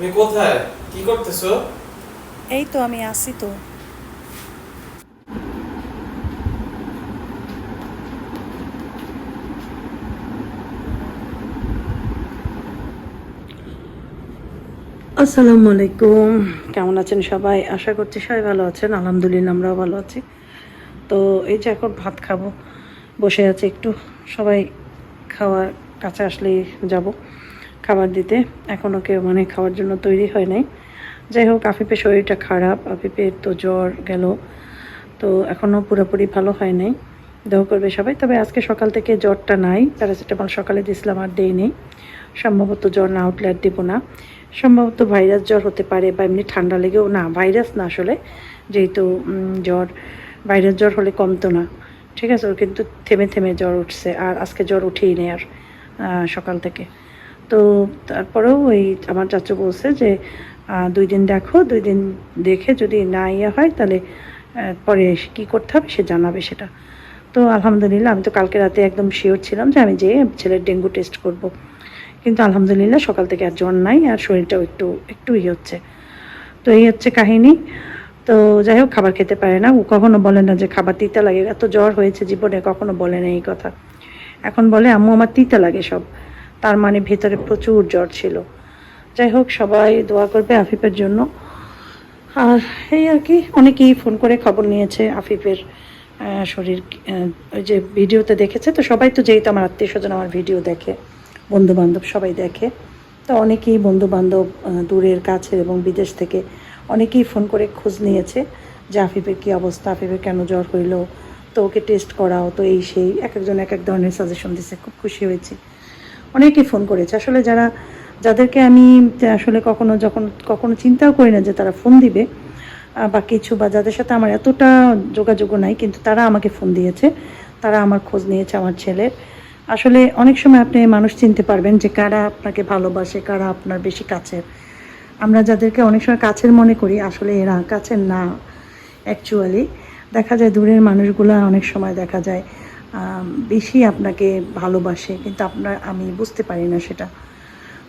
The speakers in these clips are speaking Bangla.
তুমি কোথায়? কি করতেছো? এই তো আমি আসি তো। আসসালামু আলাইকুম। কেমন আছেন সবাই? আশা করছি সবাই ভালো আছেন। আলহামদুলিল্লাহ আমরাও ভালো আছি। তো এই যে এখন ভাত খাব বসে আছে একটু। সবাই খাওয়ার কাছে আসলেই যাব। খাবার দিতে। এখনও কেউ মানে খাওয়ার জন্য তৈরি হয় নাই। যাই হোক, আফিফের শরীরটা খারাপ, আফিফের তো জ্বর গেল। তো এখনও পুরোপুরি ভালো হয় নাই। দেহ করবে সবাই। তবে আজকে সকাল থেকে জ্বরটা নাই। প্যারাসিটামল সকালে দিয়েছিলাম আর দেই নেই সম্ভবত জ্বর না উঠলে আর দেবো না। সম্ভবত ভাইরাস জ্বর হতে পারে বা এমনি ঠান্ডা লেগেও না, ভাইরাস না আসলে। যেহেতু জ্বর, ভাইরাস জ্বর হলে কমতো না। ঠিক আছে, ওর কিন্তু থেমে থেমে জ্বর উঠছে। আর আজকে জ্বর উঠেই নেই আর সকাল থেকে। তো তারপরেও ওই আমার চাচু বলছে যে দুই দিন দেখো, দুই দিন দেখে যদি না ইয়ে হয় তাহলে পরে কি করতে হবে সে জানাবে সেটা। তো আলহামদুলিল্লাহ, আমি তো কালকে রাতে একদম শিওর ছিলাম যে আমি যেয়ে ছেলের ডেঙ্গু টেস্ট করব। কিন্তু আলহামদুলিল্লাহ সকাল থেকে আর জ্বর নাই আর শরীরটাও একটু একটু ইয়ে হচ্ছে। তো এই হচ্ছে কাহিনী। তো যাই হোক, খাবার খেতে পারে না। ও কখনো বলে না যে খাবার তিতা লাগে। এত জ্বর হয়েছে জীবনে, কখনো বলে না এই কথা। এখন বলে, আম্মু, আমার তিতা লাগে সব। তার মানে ভেতরে প্রচুর জ্বর ছিল। যাই হোক, সবাই দোয়া করবে আফিফের জন্য। আর এই আর কি, অনেকেই ফোন করে খবর নিয়েছে আফিফের শরীর ওই যে ভিডিওতে দেখেছে। তো সবাই তো যেহেতু আমার আত্মীয় স্বজন আমার ভিডিও দেখে বন্ধু বান্ধব সবাই দেখে, তো অনেকেই বন্ধু বান্ধব দূরের, কাছের এবং বিদেশ থেকে অনেকেই ফোন করে খোঁজ নিয়েছে যে আফিফের কী অবস্থা, আফিফের কেন জ্বর হইল, তো ওকে টেস্ট করাও, তো এই সেই, এক একজন এক এক ধরনের সাজেশন দিচ্ছে খুব খুশি হয়েছি। অনেকেই ফোন করেছে। আসলে যারা, যাদেরকে আমি, আসলে কখনো যখন, কখনো চিন্তাও করি না যে তারা ফোন দিবে বা কিছু, বা যাদের সাথে আমার এতটা যোগাযোগও নাই, কিন্তু তারা আমাকে ফোন দিয়েছে। তারা আমার খোঁজ নিয়েছে আমার ছেলের আসলে অনেক সময় আপনি মানুষ চিনতে পারবেন যে কারা আপনাকে ভালোবাসে, কারা আপনার বেশি কাছের। আমরা যাদেরকে অনেক সময় কাছের মনে করি, আসলে এরা কাছের না অ্যাকচুয়ালি দেখা যায় দূরের মানুষগুলো অনেক সময় দেখা যায় বেশি আপনাকে ভালোবাসে, কিন্তু আপনার, আমি বুঝতে পারি না সেটা।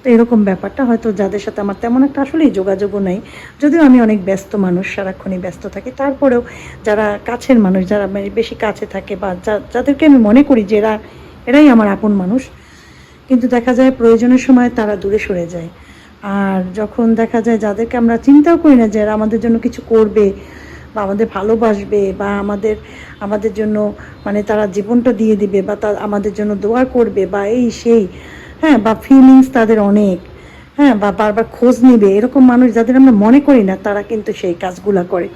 তো এরকম ব্যাপারটা হয়তো যাদের সাথে আমার তেমন একটা আসলেই যোগাযোগও নেই। যদিও আমি অনেক ব্যস্ত মানুষ, সারাক্ষণই ব্যস্ত থাকি। তারপরেও যারা কাছের মানুষ, যারা মানে বেশি কাছে থাকে বা যাদেরকে আমি মনে করি যে এরা, এরাই আমার আপন মানুষ, কিন্তু দেখা যায় প্রয়োজনের সময় তারা দূরে সরে যায়। আর যখন দেখা যায় যাদেরকে আমরা চিন্তাও করি না যে এরা আমাদের জন্য কিছু করবে বা আমাদের ভালোবাসবে বা আমাদের আমাদের জন্য মানে তারা জীবনটা দিয়ে দিবে বা তা, আমাদের জন্য দোয়া করবে বা এই সেই হ্যাঁ বা ফিলিংস তাদের অনেক হ্যাঁ বা বারবার খোঁজ নিবে, এরকম মানুষ যাদের আমরা মনে করি না, তারা কিন্তু সেই কাজগুলা করে।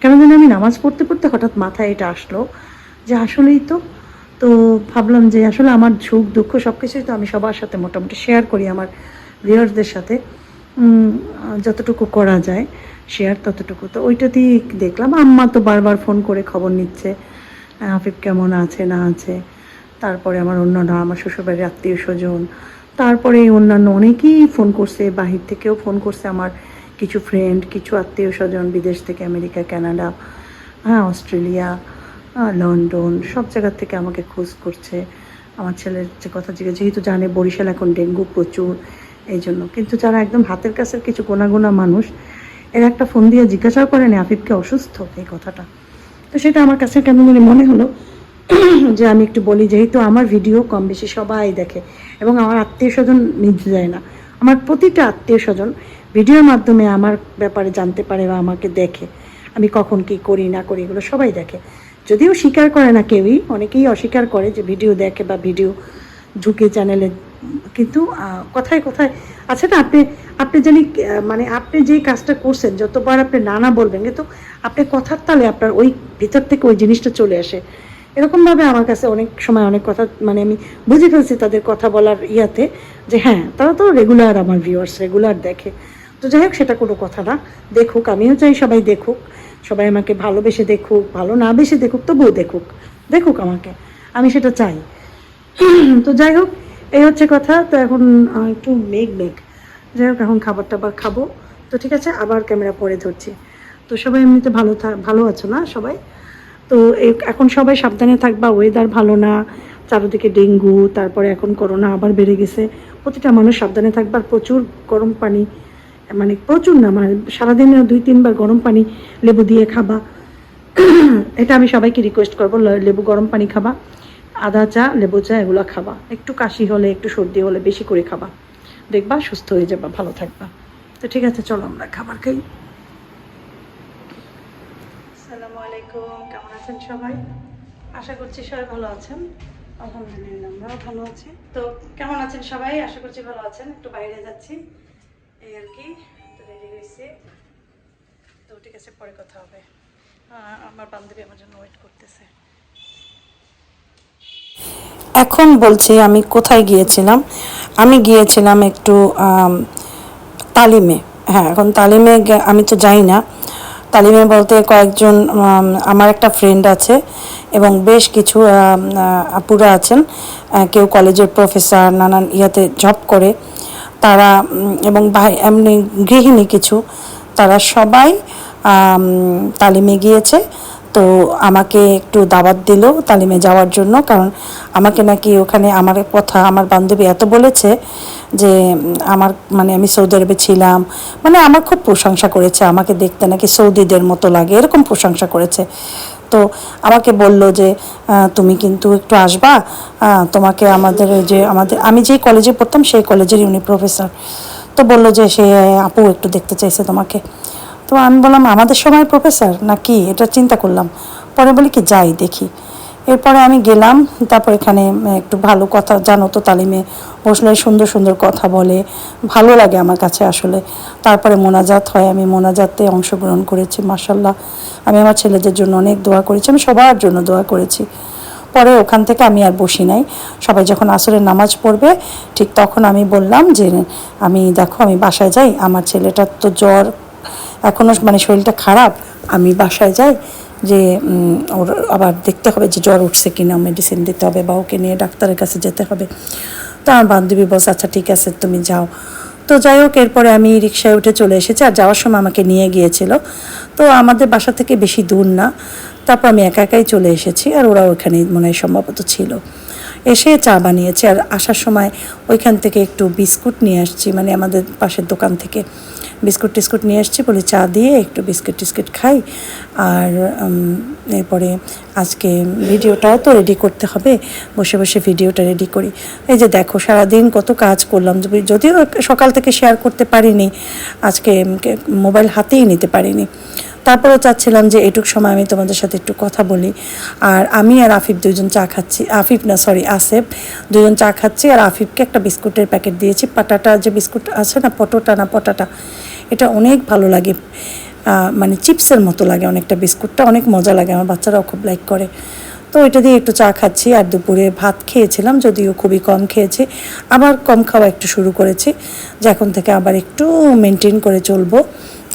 কেন জানি আমি নামাজ পড়তে পড়তে হঠাৎ মাথায় এটা আসলো যে আসলেই তো তো ভাবলাম যে আসলে আমার সুখ, দুঃখ সব কিছুই তো আমি সবার সাথে মোটামুটি শেয়ার করি আমার ভিউয়ার্সদের সাথে। যতটুকু করা যায়। শেয়ার ততটুকু। তো ওইটা ওইটাতেই দেখলাম, আম্মা তো বারবার ফোন করে খবর নিচ্ছে আফিফ কেমন আছে, না আছে? তারপরে আমার অন্যান্য, আমার শ্বশুরবাড়ির আত্মীয় স্বজন, তারপরে অন্যান্য অনেকেই ফোন করছে, বাহির থেকেও ফোন করছে আমার কিছু ফ্রেন্ড কিছু আত্মীয় স্বজন, বিদেশ থেকে আমেরিকা, কানাডা হ্যাঁ অস্ট্রেলিয়া লন্ডন, সব জায়গার থেকে আমাকে খোঁজ করছে। আমার ছেলের যে কথা জিজ্ঞেস, যেহেতু জানে বরিশাল এখন ডেঙ্গু প্রচুর এই জন্য কিন্তু যারা একদম হাতের কাছের কিছু গোনা গোনা মানুষ এর একটা ফোন দিয়ে জিজ্ঞাসাও করেনি আফিফকে অসুস্থ, এই কথাটা। তো সেটা আমার কাছে কেমন জানি মনে হলো যে আমি একটু বলি, যেহেতু আমার ভিডিও কম বেশি সবাই দেখে এবং আমার আত্মীয় স্বজন নিজে যায় না। আমার প্রতিটা আত্মীয় স্বজন ভিডিওর মাধ্যমে আমার ব্যাপারে জানতে পারে বা আমাকে দেখে, আমি কখন কি করি, না করি, এগুলো সবাই দেখে। যদিও স্বীকার করে না কেউই, অনেকেই অস্বীকার করে যে ভিডিও দেখে বা ভিডিও ঢুকে চ্যানেলে কিন্তু কথায় কথায় আছে না, আপনি আপনি জানি মানে আপনি যেই কাজটা করছেন, যতবার আপনি না না বলবেন, কিন্তু আপনি কথার তালে আপনার ওই ভিতর থেকে ওই জিনিসটা চলে আসে। এরকমভাবে আমার কাছে অনেক সময় অনেক কথা মানে আমি বুঝে ফেলছি তাদের কথা বলার ইয়াতে, যে হ্যাঁ তারা তো রেগুলার আমার ভিউয়ার্স রেগুলার দেখে। তো যাই হোক, সেটা কোনো কথা না। দেখুক, আমিও চাই সবাই দেখুক, সবাই আমাকে ভালোবেসে দেখুক, ভালো না বেশি দেখুক, তবুও দেখুক দেখুক আমাকে, আমি সেটা চাই। তো যাই হোক এই হচ্ছে কথা, তো এখন একটু মেঘ মেঘ। যাই হোক, এখন খাবার টাবার খাব। তো ঠিক আছে, আবার ক্যামেরা পরে ধরছি। তো সবাই এমনিতে ভালো ভালো আছো না সবাই? তো এখন সবাই সাবধানে থাকবা ওয়েদার ভালো না, চারদিকে ডেঙ্গু, তারপরে এখন করোনা আবার বেড়ে গেছে। প্রতিটা মানুষ সাবধানে থাকবার প্রচুর গরম পানি মানে প্রচুর না মানে সারাদিনে দুই, তিনবার গরম পানি লেবু দিয়ে খাবা। এটা আমি সবাইকে রিকোয়েস্ট করব লেবু গরম পানি খাবা। আদা চা, লেবু চা এগুলো খাবা। একটু কাশি হলে, একটু সর্দি হলে বেশি করে খাবা। দেখবা, সুস্থ হয়ে যাবা, ভালো থাকবা। তো ঠিক আছে, চলো আমরা খাবার খাই। আসসালামু আলাইকুম, কেমন আছেন সবাই? আশা করছি সবাই ভালো আছেন। আলহামদুলিল্লাহ, আমরাও ভালো আছি। তো কেমন আছেন সবাই? আশা করছি ভালো আছেন। একটু বাইরে যাচ্ছি। এই আর কি, তো রেডি হয়েছি। তো ঠিক আছে, পরে কথা হবে। আমার বান্ধবী আমার জন্য ওয়েট করতেছে। এখন বলছি আমি কোথায় গিয়েছিলাম? আমি গিয়েছিলাম একটু তালিমে। হ্যাঁ এখন তালিমে আমি তো যাই না। তালিমে বলতে কয়েকজন আমার একটা ফ্রেন্ড আছে এবং বেশ কিছু আপুরা আছেন। কেউ কলেজের প্রফেসর নানান ইয়াতে জব করে। তারা এবং ভাই, এমনি গৃহিণী কিছু। তারা সবাই তালিমে গিয়েছে। তো আমাকে একটু দাওয়াত দিল তালিমে যাওয়ার জন্য, কারণ আমাকে নাকি ওখানে আমার কথা আমার বান্ধবী এত বলেছে যে আমার মানে আমি সৌদি আরবে ছিলাম। মানে আমার খুব প্রশংসা করেছে, আমাকে দেখতে নাকি সৌদিদের মতো লাগে, এরকম প্রশংসা করেছে। তো আমাকে বলল যে তুমি কিন্তু একটু আসবা তোমাকে আমাদের যে, আমাদের, আমি যেই কলেজে পড়তাম, সেই কলেজের উনি প্রফেসর তো বলল যে, সে, আপু একটু দেখতে চাইছে তোমাকে। তো আমি বললাম, আমাদের সময় প্রফেসর না কি এটা চিন্তা করলাম। পরে বলি কি, যাই, দেখি। এরপরে আমি গেলাম, তারপর এখানে একটু ভালো কথা জানো তো তালিমে। বসলে সুন্দর সুন্দর কথা বলে, ভালো লাগে আমার কাছে আসলে। তারপরে মোনাজাত হয়, আমি মোনাজাতে অংশগ্রহণ করেছি মাসাল্লাহ আমি আমার ছেলেদের জন্য অনেক দোয়া করেছি, আমি সবার জন্য দোয়া করেছি। পরে ওখান থেকে আমি আর বসি নাই। সবাই যখন আসরের নামাজ পড়বে, ঠিক তখন আমি বললাম যে, আমি, দেখো, আমি বাসায় যাই, আমার ছেলেটার তো জ্বর এখনও মানে শরীরটা খারাপ, আমি বাসায় যাই যে ওর আবার দেখতে হবে যে জ্বর উঠছে কিনা মেডিসিন দিতে হবে বা ওকে নিয়ে ডাক্তারের কাছে যেতে হবে। তো আমার বান্ধবী বলছে আচ্ছা ঠিক আছে, তুমি যাও। তো যাই হোক, এরপরে আমি রিক্সায় উঠে চলে এসেছি আর যাওয়ার সময় আমাকে নিয়ে গিয়েছিল। তো আমাদের বাসা থেকে বেশি দূর না, তারপর আমি একা একাই চলে এসেছি আর ওরা ওখানেই মনে হয় সম্ভবত ছিল। এসে চা বানিয়েছে আর আসার সময় ওইখান থেকে একটু বিস্কুট নিয়ে আসছি মানে আমাদের পাশের দোকান থেকে। বিস্কুট টিস্কুট নিয়ে আসছি, বলে চা দিয়ে একটু বিস্কুট টিস্কুট খাই। আর এরপরে আজকে ভিডিওটাও তো রেডি করতে হবে, বসে বসে ভিডিওটা রেডি করি। এই যে দেখো, সারাদিন কত কাজ করলাম, যদি- যদিও সকাল থেকে শেয়ার করতে পারিনি, আজকে মোবাইল হাতেই নিতে পারিনি। তারপরেও চাচ্ছিলাম যে এটুক সময় আমি তোমাদের সাথে একটু কথা বলি। আর আমি আর আফিফ দুজন চা খাচ্ছি, আফিফ না সরি আসেফ দুজন চা খাচ্ছি। আর আফিফকে একটা বিস্কুটের প্যাকেট দিয়েছি। পাটাটা যে বিস্কুট আছে না, পটোটা না, পটাটা এটা অনেক ভালো লাগে। মানে চিপসের মতো লাগে অনেকটা বিস্কুটটা, অনেক মজা লাগে, আমার বাচ্চারাও খুব লাইক করে। তো এটা দিয়ে একটু চা খাচ্ছি আর দুপুরে ভাত খেয়েছিলাম, যদিও খুবই কম খেয়েছি। আবার কম খাওয়া একটু শুরু করেছি। যে এখন থেকে আবার একটু মেনটেন করে চলবো।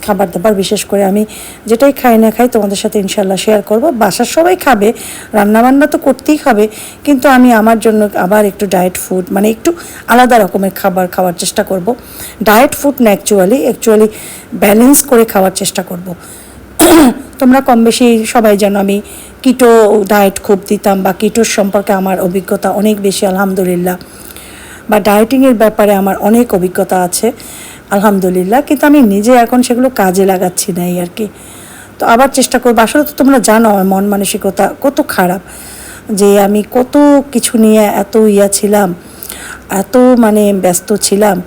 খাবার দাবার, বিশেষ করে আমি যেটাই খাই না খাই তোমাদের সাথে ইনশাল্লাহ শেয়ার করব। বাসার সবাই খাবে, রান্নাবান্না তো করতেই খাবে কিন্তু আমি আমার জন্য আবার একটু ডায়েট ফুড মানে একটু আলাদা রকমের খাবার খাওয়ার চেষ্টা করব। ডায়েট ফুড না অ্যাকচুয়ালি অ্যাকচুয়ালি ব্যালেন্স করে খাওয়ার চেষ্টা করব। তোমরা কম বেশি সবাই জানো আমি কিটো ডায়েট খুব দিতাম, বা কিটোর সম্পর্কে আমার অভিজ্ঞতা অনেক বেশি, আলহামদুলিল্লাহ। বা ডায়েটিংয়ের ব্যাপারে আমার অনেক অভিজ্ঞতা আছে। আলহামদুলিল্লাহ, কিন্তু আমি নিজে এখন সেগুলো কাজে লাগাচ্ছি না এই আর কি। তো আবার চেষ্টা করব। আসলে তো তোমরা জানো, আমার মন মানসিকতা কত খারাপ যে আমি কত কিছু নিয়ে এত ইয়া ছিলাম, এত মানে ব্যস্ত ছিলাম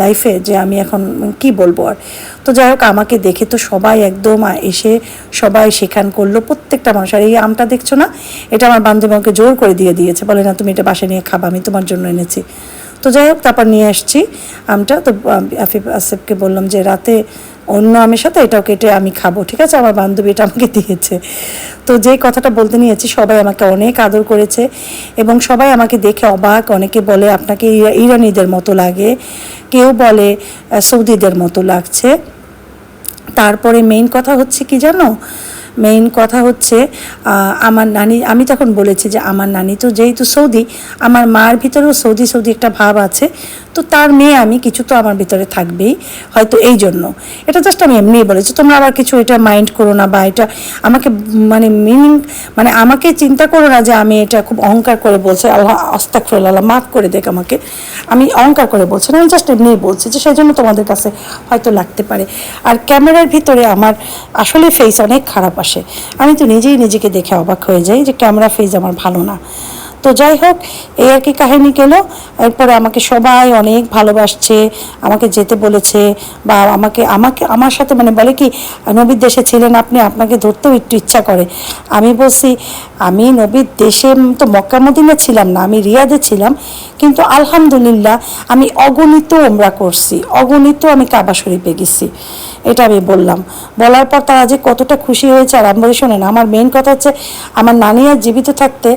লাইফে যে আমি এখন কি বলব আর। তো যাই হোক, আমাকে দেখে তো সবাই একদম এসে সবাই সেখান করল, প্রত্যেকটা মানুষ। আর এই আমটা দেখছ না? এটা আমার বান্ধবী আমাকে জোর করে দিয়ে দিয়েছে। বলে, না, তুমি এটা বাসায় নিয়ে খাবা, আমি তোমার জন্য এনেছি। তো যাই হোক, তারপর নিয়ে আসছি আমটা। তো আফিফ আসিফকে বললাম যে রাতে অন্য আমের সাথে এটাও কেটে আমি খাব, ঠিক আছে? আমার বান্ধবী এটা আমাকে দিয়েছে। তো যেই কথাটা বলতে নিয়েছি, সবাই আমাকে অনেক আদর করেছে এবং সবাই আমাকে দেখে অবাক। অনেকে বলে আপনাকে ইরানিদের মতো লাগে, কেউ বলে সৌদিদের মতো লাগছে। তারপরে মেইন কথা হচ্ছে কি জানো? মেইন কথা হচ্ছে আমার নানি, আমি তখন বলেছি যে আমার নানি তো যেহেতু সৌদি, আমার মার ভিতরেও সৌদি সৌদি একটা ভাব আছে। তো তার মেয়ে আমি, কিছু তো আমার ভিতরে থাকবেই, হয়তো এই জন্য। এটা জাস্ট আমি এমনিই বলেছি, তোমরা আবার কিছু এটা মাইন্ড করো না বা এটা আমাকে মানে মিনিং মানে আমাকে চিন্তা করো না যে আমি এটা খুব অহংকার করে বলছি, আল্লাহ আস্তাক আল্লাহ মাফ করে দেখ আমাকে। আমি অহংকার করে বলছি না, আমি জাস্ট এমনিই বলছি যে সেই জন্য তোমাদের কাছে হয়তো লাগতে পারে। আর ক্যামেরার ভিতরে আমার আসলে ফেস অনেক খারাপ আসে। আমি তো নিজেই নিজেকে দেখে অবাক হয়ে যাই যে ক্যামেরা ফেস আমার ভালো না। তো যাই হোক, এই আর কি কাহিনী গেল। এরপরে আমাকে সবাই অনেক ভালোবাসছে, আমাকে যেতে বলেছে বা আমাকে আমাকে, আমার সাথে মানে বলে কি, নবীর দেশে ছিলেন আপনি, আপনাকে ধরতেও একটু ইচ্ছা করে। আমি বলছি, আমি নবীর দেশে তো মক্কা মদিনা ছিলাম না, আমি রিয়াদে ছিলাম, কিন্তু আলহামদুলিল্লাহ আমি অগণিত ওমরা করছি, অগণিত আমি কাবা শরীফে গেছি। এটা আমি বললাম। বলার পর তারা যে কতটা খুশি হয়েছে, আর আমি বলি শোনেন, আমার মেন কথা হচ্ছে আমার নানি আর জীবিত থাকতে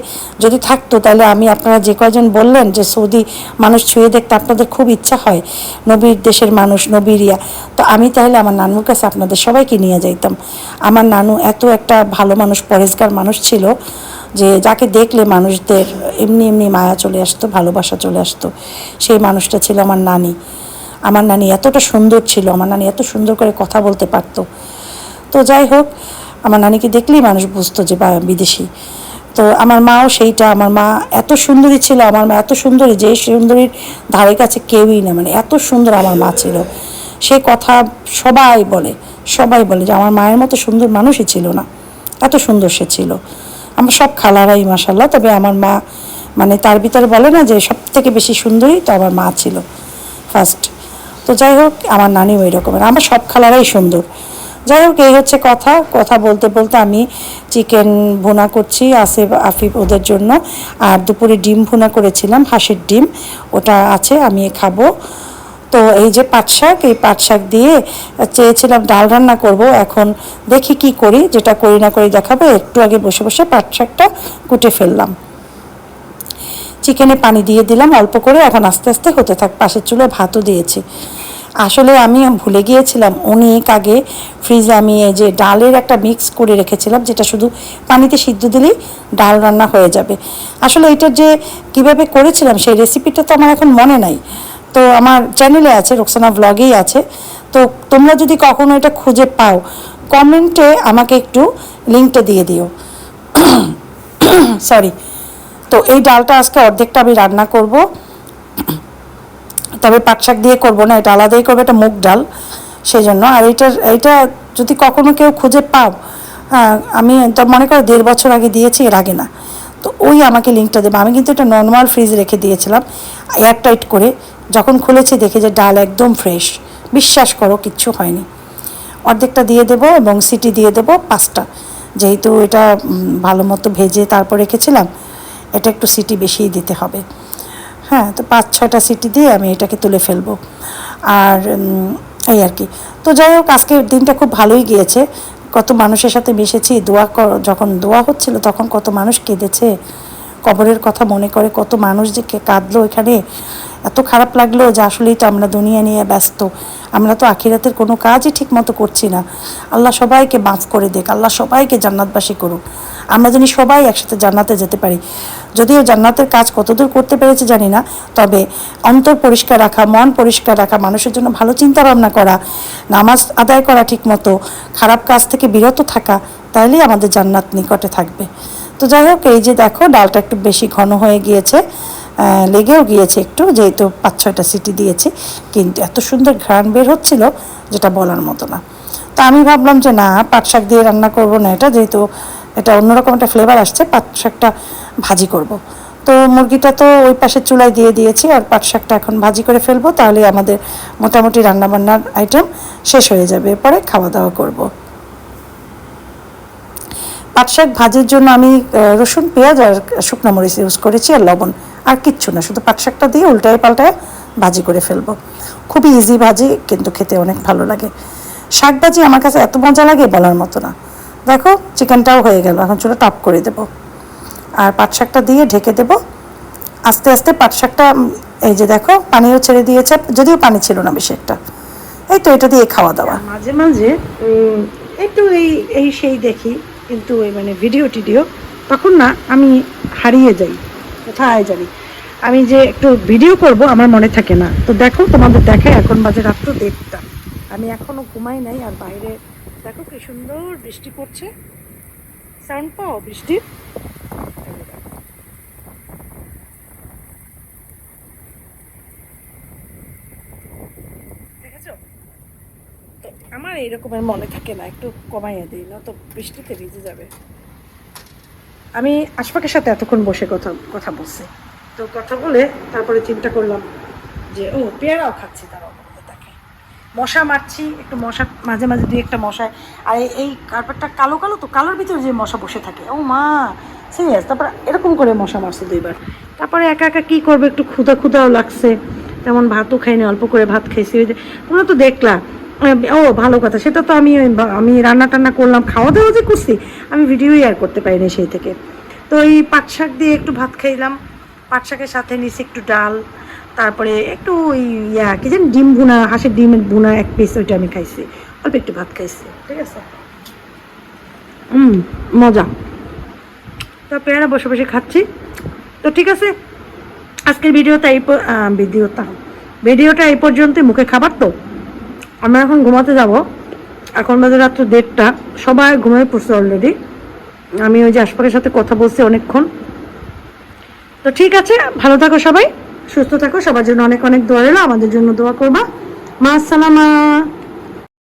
যদি থাকতো, তাহলে আমি আপনারা যে কয়জন বললেন যে সৌদি মানুষ ছুঁয়ে দেখতে আপনাদের খুব ইচ্ছা হয়, নবীর দেশের মানুষ নবীরিয়া তো আমি তাহলে আমার নানুর কাছে আপনাদের সবাইকে নিয়ে যাইতাম। আমার নানু এত একটা ভালো মানুষ, পরেজগার মানুষ ছিল যে যাকে দেখলে মানুষদের এমনি এমনি মায়া চলে আসতো, ভালোবাসা চলে আসতো। সেই মানুষটা ছিল আমার নানি। আমার নানি এতটা সুন্দর ছিল, আমার নানি এত সুন্দর করে কথা বলতে পারতো। তো যাই হোক, আমার নানিকে দেখলেই মানুষ বুঝতো যে বা বিদেশি। তো আমার মাও সেইটা, আমার মা এত সুন্দরী ছিল, আমার মা এত সুন্দরী যে সুন্দরীর ধারে কাছে কেউই না মানে এত সুন্দর আমার মা ছিল। সে কথা সবাই বলে সবাই বলে যে আমার মায়ের মতো সুন্দর মানুষই ছিল না, এত সুন্দর সে ছিল। আমার সব খালারাই মাসাল্লাহ তবে আমার মা মানে তার ভিতরে বলে না যে সব থেকে বেশি সুন্দরী তো আমার মা ছিল। ফার্স্ট তো যাই হোক, আমার নানিও ওই রকমের আমার সব খালারাই সুন্দর। যাই হোক, এই হচ্ছে কথা কথা বলতে বলতে আমি চিকেন ভুনা করছি আসিফ, আফিফ ওদের জন্য, আর দুপুরে ডিম ভুনা করেছিলাম, হাঁসের ডিম, ওটা আছে, আমি খাব। তো এই যে পাট শাক, এই পাট শাক দিয়ে চেয়েছিলাম ডাল রান্না করব, এখন দেখি কি করি, যেটা করি না করি দেখাবো, একটু আগে বসে বসে পাট শাকটা কুটে ফেললাম। চিকেনে পানি দিয়ে দিলাম, অল্প করে। এখন আস্তে আস্তে হতে থাক, পাশের চুলে ভাতও দিয়েছি। আসলে আমি ভুলে গিয়েছিলাম, অনেক আগে ফ্রিজে আমি এই যে ডালের একটা মিক্স করে রেখেছিলাম, যেটা শুধু পানিতে সিদ্ধ দিলেই ডাল রান্না হয়ে যাবে। আসলে এটা যে কীভাবে করেছিলাম, সেই রেসিপিটা তো আমার এখন মনে নাই। তো আমার চ্যানেলে আছে, রোকসানা ব্লগেই আছে। তো তোমরা যদি কখনো এটা খুঁজে পাও কমেন্টে আমাকে একটু লিঙ্কটা দিয়ে দিও। সরি তো এই ডালটা আজকে অর্ধেকটা আমি রান্না করব। তবে পাট শাক দিয়ে করব না এটা আলাদাই করব এটা মুগ ডাল সেই জন্য আর এইটার এইটা যদি কখনো কেউ খুঁজে পাও হ্যাঁ, আমি তো মনে করো দেড় বছর আগে দিয়েছি এর আগে না। তো ওই আমাকে লিঙ্কটা দেবে। আমি কিন্তু এটা নর্মাল ফ্রিজ রেখে দিয়েছিলাম এয়ার টাইট করে। যখন খুলেছি দেখে যে ডাল একদম ফ্রেশ। বিশ্বাস করো কিচ্ছু হয়নি। অর্ধেকটা দিয়ে দেবো এবং সিটি দিয়ে দেবো পাঁচটা। যেহেতু এটা ভালো মতো ভেজে তারপর রেখেছিলাম এটা একটু সিটি বেশিই দিতে হবে। হ্যাঁ তো পাঁচ, ছয়টা সিটি দিয়ে আমি এটাকে তুলে ফেলব। আর এই আর কি। তো যাই হোক, আজকের দিনটা খুব ভালোই গিয়েছে। কত মানুষের সাথে মিশেছি, দোয়া যখন দোয়া হচ্ছিল তখন কত মানুষ কেঁদেছে। কবরের কথা মনে করে কত মানুষ যে কাঁদলো এখানে। এত খারাপ লাগল যে আসলেই তো আমরা দুনিয়া নিয়ে ব্যস্ত। আমরা তো আখিরাতের কোনো কাজই ঠিক মতো করছি না। আল্লাহ সবাইকে মাফ করে দেখ আল্লাহ সবাইকে জান্নাতবাসী করুক। আমরা জানি সবাই একসাথে জান্নাতে যেতে পারি। যদিও জান্নাতের কাজ কতদূর করতে পেরেছে জানি না, তবে অন্তর পরিষ্কার রাখা, মন পরিষ্কার রাখা, মানুষের জন্য ভালো চিন্তা ভাবনা করা, নামাজ আদায় করা ঠিক মতো খারাপ কাজ থেকে বিরত থাকা তাহলেই আমাদের জান্নাত নিকটে থাকবে। তো যাই হোক, এই যে দেখো, ডালটা একটু বেশি ঘন হয়ে গিয়েছে লেগেও গিয়েছে একটু, যেহেতু পাঁচ ছয়টা সিটি দিয়েছি, কিন্তু এত সুন্দর ঘ্রাণ বের হচ্ছিল, যেটা বলার মতো না। তো আমি ভাবলাম যে না পাট শাক দিয়ে রান্না করব না এটা, যেহেতু এটা অন্যরকম একটা ফ্লেভার আসছে পাট শাকটা ভাজি করব। তো মুরগিটা তো ওই পাশে চুলায় দিয়ে দিয়েছি আর পাট শাকটা এখন ভাজি করে ফেলব, তাহলে আমাদের মোটামুটি রান্নাবান্নার আইটেম শেষ হয়ে যাবে। এরপরে খাওয়া দাওয়া করব। পাট শাক ভাজির জন্য আমি রসুন, পেঁয়াজ আর শুকনো মরিচ ইউজ করেছি আর লবণ। আর কিচ্ছু না, শুধু পাট শাকটা দিয়ে উল্টায় পাল্টায় ভাজি করে ফেলব। খুবই ইজি ভাজি, কিন্তু খেতে অনেক ভালো লাগে। শাক ভাজি আমার কাছে এত মজা লাগে বলার মতো না। দেখো চিকেনটাও হয়ে গেল, এখন চুলো টপ করে দেবো। আর পাট শাকটা দিয়ে ঢেকে দেব। আস্তে আস্তে পাট শাকটা এই যে দেখো, পানিও ছেড়ে দিয়েছে, যদিও পানি ছিল না বেশি একটা। এই তো এটা দিয়ে খাওয়া দাওয়া। মাঝে মাঝে একটু এই এই সেই দেখি, কিন্তু ওই মানে ভিডিও টিডিও। তখন না, আমি হারিয়ে যাই, কোথায় জানি। আমি যে একটু ভিডিও করব, আমার মনে থাকে না। তো দেখো, তোমাদের দেখে এখন বাজে রাত্র দেড়টা। আমি এখনও ঘুমাই নাই, আর বাইরে দেখো কি সুন্দর বৃষ্টি পড়ছে। সাউন্ড পাও বৃষ্টির এই যে দেখো। দেখেছ তো আমার এইরকমের মনে থাকে না, একটু কমাইয়া দিই না তো বৃষ্টিতে ভিজে যাবে। আমি আশফাকের সাথে এতক্ষণ বসে কথা কথা বলছি। তো কথা বলে তারপরে চিন্তা করলাম যে, ও, পেয়ারাও খাচ্ছি তার মশা মারছি, একটু মশা, মাঝে মাঝে দুই একটা মশায় আর এই- কার্পেটটা কালো কালো তো, কালোর ভিতরে যে মশা বসে থাকে। ও মা সিরিয়াস তারপর এরকম করে মশা মারছে দুইবার। তারপরে একা একা কী করবে? একটু ক্ষুদা ক্ষুধাও লাগছে। তেমন ভাতও খাইনি, অল্প করে ভাত খাইছি। তোমরা তো দেখলা ও, ভালো কথা। সেটা তো আমি আমি রান্না টান্না করলাম খাওয়া দাওয়া যে করছি, আমি ভিডিওই আর করতে পারিনি সেই থেকে। তো এই পাট শাক দিয়ে একটু ভাত খাইলাম। পাট শাকের সাথে নিচে একটু ডাল, তারপরে একটু ওই ইয়া, কি জানি, ডিম ভুনা, হাঁসের ডিমের ভুনা এক পিস ওইটা আমি খাইছি। অল্প একটু ভাত খাইছি, ঠিক আছে? হুম মজা। তো পেয়ারা বসে বসে খাচ্ছি। তো ঠিক আছে, আজকের ভিডিওটা এই ভিডিওটা। ভিডিওটা এই পর্যন্ত মুখে খাবার তো? আমরা এখন ঘুমাতে যাব। এখন বাজে রাত্র দেড়টা। সবাই ঘুমিয়ে পড়ছে অলরেডি আমি ওই যে আশপাশের সাথে কথা বলছি অনেকক্ষণ। তো ঠিক আছে, ভালো থাকো সবাই, সুস্থ থাকো। সবার জন্য অনেক অনেক দোয়া এলো আমাদের জন্য দোয়া করবা। মা, আসসালামা।